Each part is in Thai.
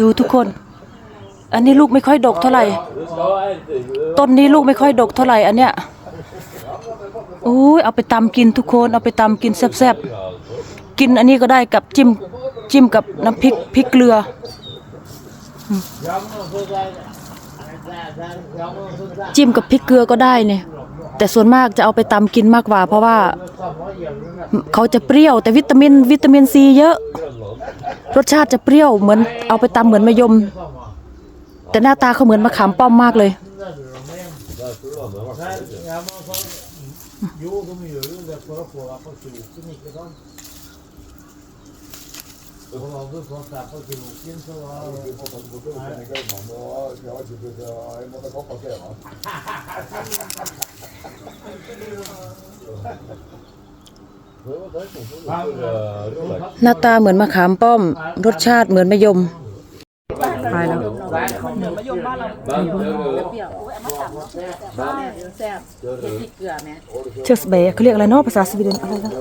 ดูทุกคน อันนี้ลูกไม่ค่อยดกเท่าไหร่ ต้นนี้ลูกไม่ค่อยดกเท่าไหร่อันเนี้ยโอ้ยเอาไปตำกินทุกคน เอาไปตำกินแซ่บๆ กินอันนี้ก็ได้กับจิ้มจิ้มกับน้ำพริกพริกเกลือ จิ้มกับพริกเกลือก็ได้เนี่ย แต่ส่วนมากจะเอาไปตำกินมากกว่า เพราะว่า เขาจะเปรี้ยวแต่วิตามินวิตามินซีเยอะ รสชาติจะเปรี้ยวเหมือนเอาไปตำเหมือนมะยม แต่หน้าตาเขาเหมือนมะขามป้อมมากเลย หน้าตาเหมือนมะขามป้อม รสชาติเหมือนมะยมตายแล้วเชสเบย์เขาเรียกอะไรเนาะภาษาสวีเดนอะไรนะ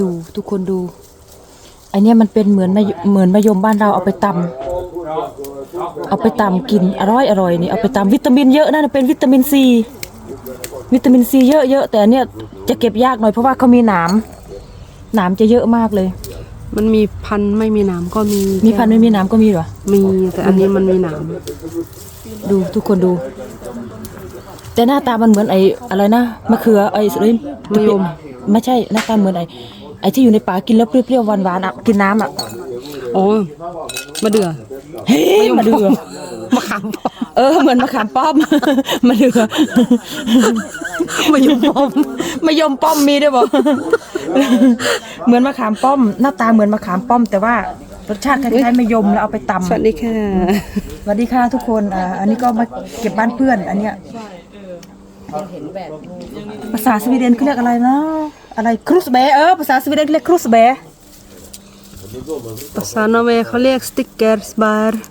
ดูทุกคนดูไอเนี้ยมันเป็นเหมือนมะยเหมือนมะยมบ้านเราเอาไปตำ เอาไปตำกินอร่อยอร่อยนี่เอาไปตำวิตามินเยอะนะเป็นวิตามินซีวิตามินซีเยอะเยอะแต่อันเนี้ยจะเก็บยากหน่อยเพราะว่าเขามีหนามหนามจะเยอะมากเลย มันมีพันธุ์ไม่มีหนามก็มีมีพันธุ์ไม่มีหนามก็มีเหรอมีแต่อันนี้มันมีหนามดูทุกคนดู แต่หน้าตามันเหมือนไอ้อะไรนะมะเขือไอ้สุรินทร์มะยมไม่ใช่หน้าตาเหมือนไอ้ ไอ้ที่อยู่ในป่ากินแล้วเปรี้ยวๆหวานๆอะกินน้ำอะโอ้มะเดื่อเฮ้ยมาเดือมะขามป้อมเออเหมือนมะขามป้อมมาเดือมะยมป้อมมะยมป้อมมีด้วยบ่เหมือนมะขามป้อม หน้าตาเหมือนมะขามป้อม แต่ว่ารสชาติคล้ายๆมะยมแล้วเอาไปตำสวัสดีค่ะสวัสดีค่ะทุกคนอ่าอันนี้ก็มาเก็บบ้านเพื่อน อันเนี้ยภาษาสวีเดนเขาเรียกอะไรนะ อะไรครุสเบเออภาษาสวีเดนเรียกครุสเบภาษานอร์เวย์เขาเรียกสติ๊กเกอร์สบาร์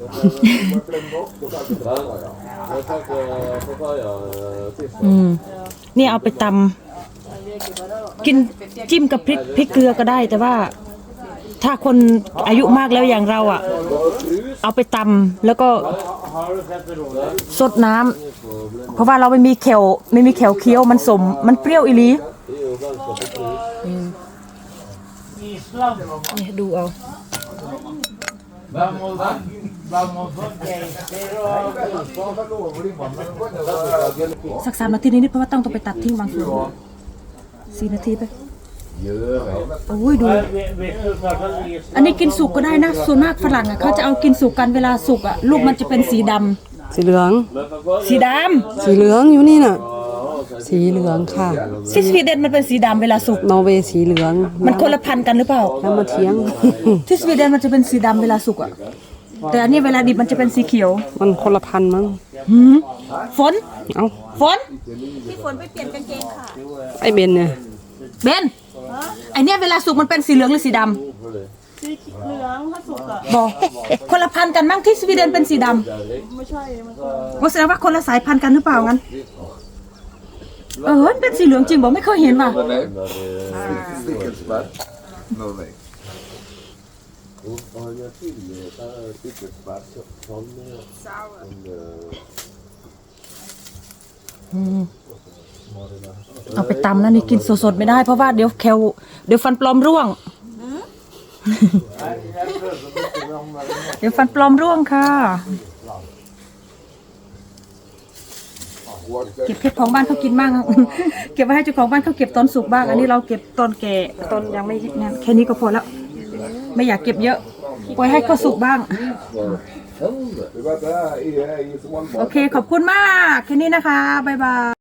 อืมนี่เอาไปตำกินจิ้มกับพริกพริกเกลือก็ได้แต่ว่า ถ้าคนอายุมากแล้วอย่างเราอะ เอาไปตำแล้วก็สดน้ำเพราะว่าเราไม่มีแขวไม่มีแขวเคี้ยวมันสม มันเปรี้ยวอีหลี นี่ดูเอาสักสามนาทีนิดๆเพราะว่าต้องต้องไปตัดทิ้งบางส่วนสี่นาทีไปโอ้ยดู อันนี้กินสุกก็ได้นะส่วนมากฝรั่งอะเขาจะเอากินสุกกันเวลาสุกอะลูกมันจะเป็นสีดำสีเหลือง สีดสีเหลืองอยู่นี่น่ะ สีเหลืองค่ะำที่สวีเดนมันเป็นสีดำเวลาสุก นอร์เวย์สีเหลืองมันคนละพันธุ์กันหรือเปล่า แล้วมาเทียง ที่สวีเดนมันจะเป็นสีดำเวลาสุกอะแต่อันนี้เวลาดิบมันจะเป็นสีเขียวมันคนละพันธุ์มั้งหืมฝนเอ้าฝนไอเบนเนี่ยเบนไอเนี้ยเวลาสุกมันเป็นสีเหลืองหรือสีดำสีเหลืองถ้าสุกอะบอกคนละพันธุ์กันมั้งที่สวีเดนเป็นสีดำไม่ใช่มันก็ ว่าแสดงว่าคนละสายพันธุ์กันหรือเปล่างั้น เออมันเป็นสีเหลืองจริงบอกไม่เคยเห็นว่ะ Stickelsbär. Norway. Och har jag till eh, stickelsbär från från เอาไปตำนะนี่กินสดๆไม่ได้เพราะว่าเดี๋ยวแควเดี๋ยวฟันปลอมร่วง เดี๋ยวฟันปลอมร่วงค่ะ เก็บเพชรของบ้านเขากินบ้าง เก็บไว้ให้เจ้าของบ้านเขาเก็บตอนสุกบ้าง อันนี้เราเก็บตอนแก่ตอนยังไม่นั่นแค่นี้ก็พอแล้ว ไม่อยากเก็บเยอะปล่อยให้เขาสุกบ้าง โอเคขอบคุณมาก แค่นี้นะคะ บ๊ายบาย